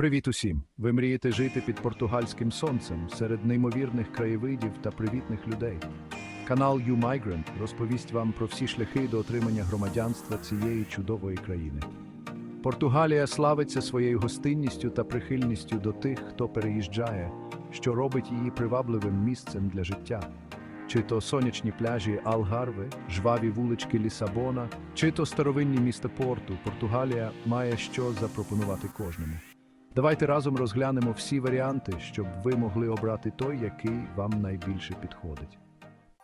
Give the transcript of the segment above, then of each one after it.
Привіт усім! Ви мрієте жити під португальським сонцем серед неймовірних краєвидів та привітних людей. Канал YouMigrant розповість вам про всі шляхи до отримання громадянства цієї чудової країни. Португалія славиться своєю гостинністю та прихильністю до тих, хто переїжджає, що робить її привабливим місцем для життя. Чи то сонячні пляжі Алгарве, жваві вулички Лісабона, чи то старовинні міста Порту, Португалія має що запропонувати кожному. Давайте разом розглянемо всі варіанти, щоб ви могли обрати той, який вам найбільше підходить.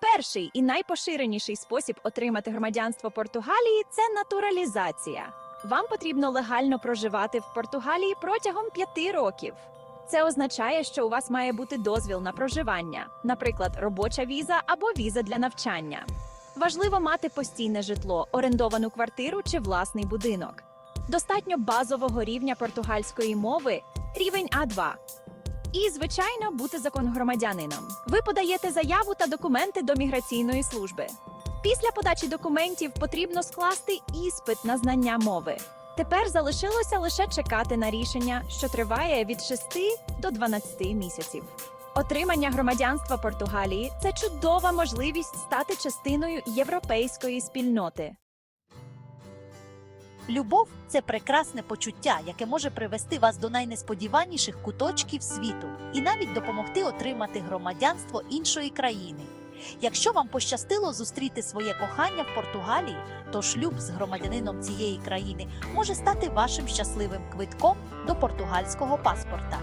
Перший і найпоширеніший спосіб отримати громадянство Португалії це натуралізація. Вам потрібно легально проживати в Португалії протягом п'яти років. Це означає, що у вас має бути дозвіл на проживання, наприклад, робоча віза або віза для навчання. Важливо мати постійне житло, орендовану квартиру чи власний будинок. Достатньо базового рівня португальської мови рівень А2. І, звичайно, бути законгромадянином. Ви подаєте заяву та документи до міграційної служби. Після подачі документів потрібно скласти іспит на знання мови. Тепер залишилося лише чекати на рішення, що триває від 6 до 12 місяців. Отримання громадянства Португалії це чудова можливість стати частиною європейської спільноти. Любов це прекрасне почуття, яке може привести вас до найнесподіваніших куточків світу і навіть допомогти отримати громадянство іншої країни. Якщо вам пощастило зустріти своє кохання в Португалії, то шлюб з громадянином цієї країни може стати вашим щасливим квитком до португальського паспорта.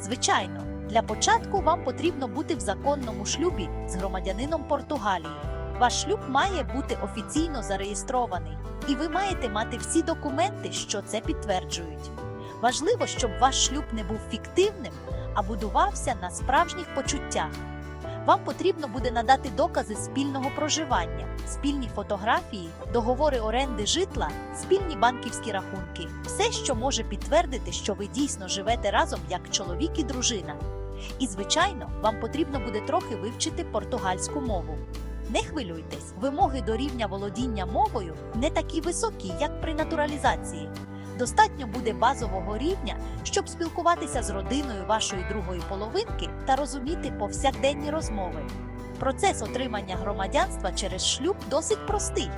Звичайно, для початку вам потрібно бути в законному шлюбі з громадянином Португалії. Ваш шлюб має бути офіційно зареєстрований, і ви маєте мати всі документи, що це підтверджують. Важливо, щоб ваш шлюб не був фіктивним, а будувався на справжніх почуттях. Вам потрібно буде надати докази спільного проживання, спільні фотографії, договори оренди житла, спільні банківські рахунки, все, що може підтвердити, що ви дійсно живете разом як чоловік і дружина. І, звичайно, вам потрібно буде трохи вивчити португальську мову. Не хвилюйтесь, вимоги до рівня володіння мовою не такі високі, як при натуралізації. Достатньо буде базового рівня, щоб спілкуватися з родиною вашої другої половинки та розуміти повсякденні розмови. Процес отримання громадянства через шлюб досить простий.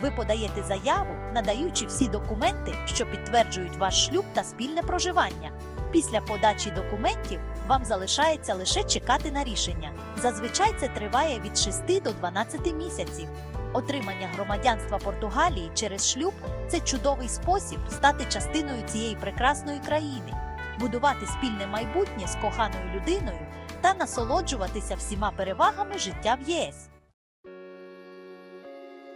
Ви подаєте заяву, надаючи всі документи, що підтверджують ваш шлюб та спільне проживання. Після подачі документів вам залишається лише чекати на рішення. Зазвичай це триває від 6 до 12 місяців. Отримання громадянства Португалії через шлюб це чудовий спосіб стати частиною цієї прекрасної країни, будувати спільне майбутнє з коханою людиною та насолоджуватися всіма перевагами життя в ЄС.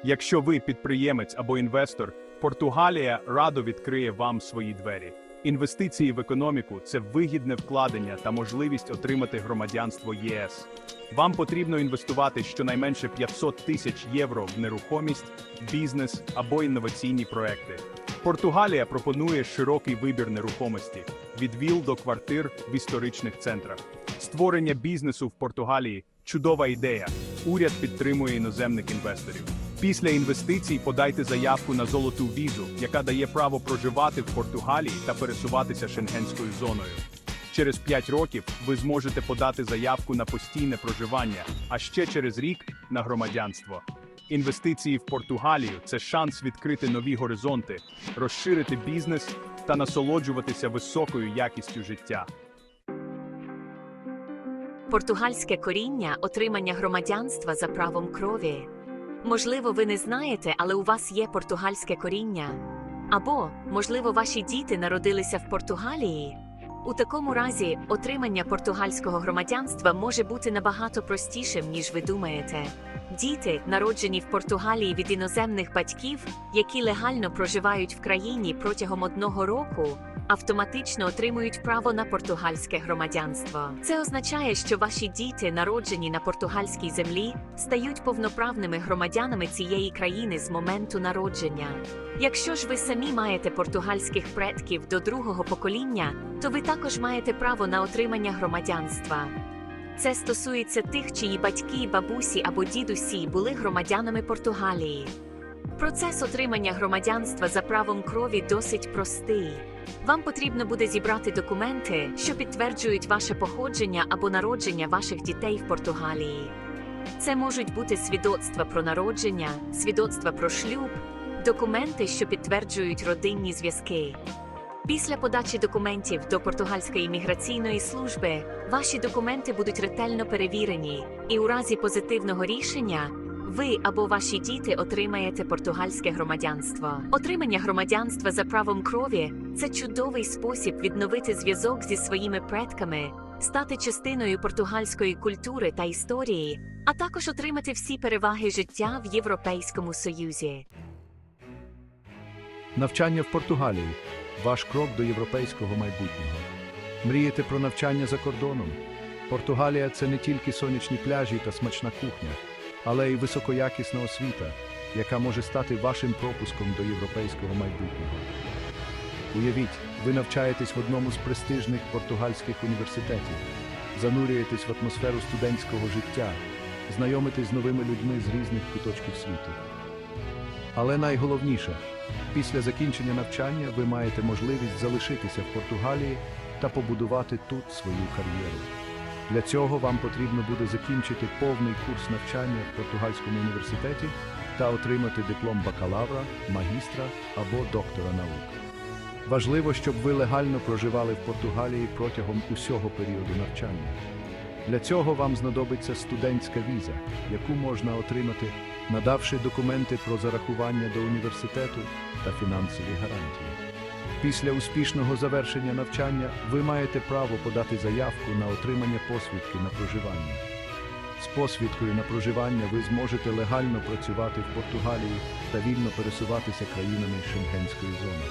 Якщо ви підприємець або інвестор, Португалія радо відкриє вам свої двері. Інвестиції в економіку це вигідне вкладення та можливість отримати громадянство ЄС. Вам потрібно інвестувати щонайменше 500 тисяч євро в нерухомість, бізнес або інноваційні проекти. Португалія пропонує широкий вибір нерухомості від віл до квартир в історичних центрах. Створення бізнесу в Португалії чудова ідея. Уряд підтримує іноземних інвесторів. Після інвестицій подайте заявку на золоту візу, яка дає право проживати в Португалії та пересуватися шенгенською зоною. Через 5 років ви зможете подати заявку на постійне проживання, а ще через рік на громадянство. Інвестиції в Португалію це шанс відкрити нові горизонти, розширити бізнес та насолоджуватися високою якістю життя. Португальське коріння отримання громадянства за правом крові. Можливо, ви не знаєте, але у вас є португальське коріння. Або, можливо, ваші діти народилися в Португалії. У такому разі отримання португальського громадянства може бути набагато простішим, ніж ви думаєте. Діти, народжені в Португалії від іноземних батьків, які легально проживають в країні протягом одного року, автоматично отримують право на португальське громадянство. Це означає, що ваші діти, народжені на португальській землі, стають повноправними громадянами цієї країни з моменту народження. Якщо ж ви самі маєте португальських предків до другого покоління, то ви також маєте право на отримання громадянства. Це стосується тих, чиї батьки, бабусі або дідусі були громадянами Португалії. Процес отримання громадянства за правом крові досить простий. Вам потрібно буде зібрати документи, що підтверджують ваше походження або народження ваших дітей в Португалії. Це можуть бути свідоцтва про народження, свідоцтва про шлюб, документи, що підтверджують родинні зв'язки. Після подачі документів до португальської міграційної служби ваші документи будуть ретельно перевірені, і у разі позитивного рішення ви або ваші діти отримаєте португальське громадянство. Отримання громадянства за правом крові це чудовий спосіб відновити зв'язок зі своїми предками, стати частиною португальської культури та історії, а також отримати всі переваги життя в Європейському Союзі. Навчання в Португалії ваш крок до європейського майбутнього. Мрієте про навчання за кордоном? Португалія це не тільки сонячні пляжі та смачна кухня, але й високоякісна освіта, яка може стати вашим пропуском до європейського майбутнього. Уявіть, ви навчаєтесь в одному з престижних португальських університетів, занурюєтесь в атмосферу студентського життя, знайомитесь з новими людьми з різних куточків світу. Але найголовніше, після закінчення навчання ви маєте можливість залишитися в Португалії та побудувати тут свою кар'єру. Для цього вам потрібно буде закінчити повний курс навчання в португальському університеті та отримати диплом бакалавра, магістра або доктора наук. Важливо, щоб ви легально проживали в Португалії протягом усього періоду навчання. Для цього вам знадобиться студентська віза, яку можна отримати, надавши документи про зарахування до університету та фінансові гарантії. Після успішного завершення навчання ви маєте право подати заявку на отримання посвідки на проживання. З посвідкою на проживання ви зможете легально працювати в Португалії та вільно пересуватися країнами Шенгенської зони.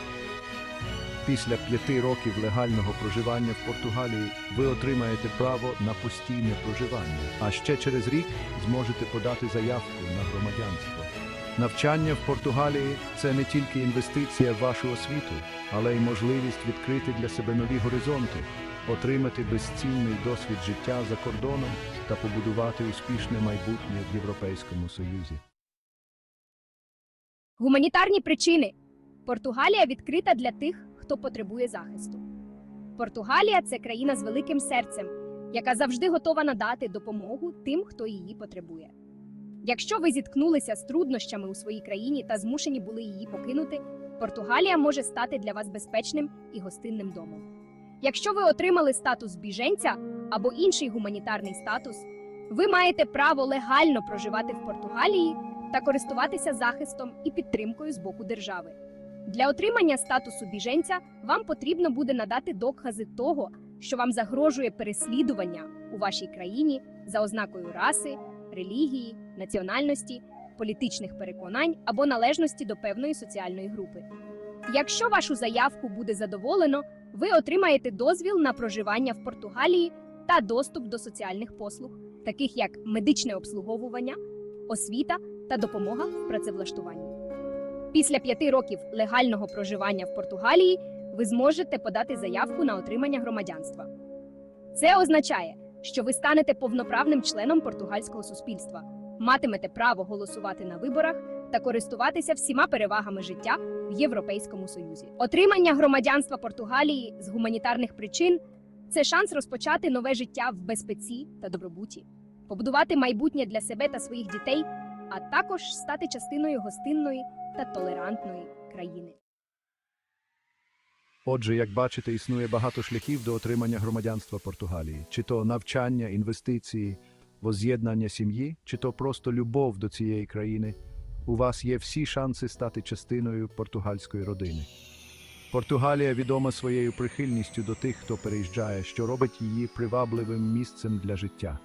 Після п'яти років легального проживання в Португалії ви отримаєте право на постійне проживання, а ще через рік зможете подати заявку на громадянство. Навчання в Португалії це не тільки інвестиція в вашу освіту, але й можливість відкрити для себе нові горизонти, отримати безцінний досвід життя за кордоном та побудувати успішне майбутнє в Європейському Союзі. Гуманітарні причини. Португалія відкрита для тих, хто потребує захисту. Португалія це країна з великим серцем, яка завжди готова надати допомогу тим, хто її потребує. Якщо ви зіткнулися з труднощами у своїй країні та змушені були її покинути, Португалія може стати для вас безпечним і гостинним домом. Якщо ви отримали статус біженця або інший гуманітарний статус, ви маєте право легально проживати в Португалії та користуватися захистом і підтримкою з боку держави. Для отримання статусу біженця вам потрібно буде надати докази того, що вам загрожує переслідування у вашій країні за ознакою раси, релігії, національності, політичних переконань або належності до певної соціальної групи. Якщо вашу заявку буде задоволено, ви отримаєте дозвіл на проживання в Португалії та доступ до соціальних послуг, таких як медичне обслуговування, освіта та допомога в працевлаштуванні. Після п'яти років легального проживання в Португалії ви зможете подати заявку на отримання громадянства. Це означає, що ви станете повноправним членом португальського суспільства, матимете право голосувати на виборах та користуватися всіма перевагами життя в Європейському Союзі. Отримання громадянства Португалії з гуманітарних причин це шанс розпочати нове життя в безпеці та добробуті, побудувати майбутнє для себе та своїх дітей, а також стати частиною гостинної та толерантної країни. Отже, як бачите, існує багато шляхів до отримання громадянства Португалії, чи то навчання, інвестиції, воз'єднання сім'ї, чи то просто любов до цієї країни. У вас є всі шанси стати частиною португальської родини. Португалія відома своєю прихильністю до тих, хто переїжджає, що робить її привабливим місцем для життя.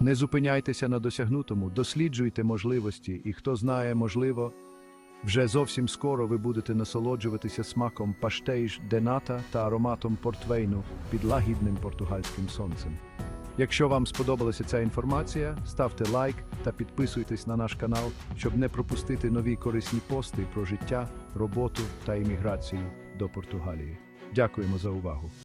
Не зупиняйтеся на досягнутому, досліджуйте можливості, і хто знає, можливо, вже зовсім скоро ви будете насолоджуватися смаком паштейж дената та ароматом портвейну під лагідним португальським сонцем. Якщо вам сподобалася ця інформація, ставте лайк та підписуйтесь на наш канал, щоб не пропустити нові корисні пости про життя, роботу та імміграцію до Португалії. Дякуємо за увагу!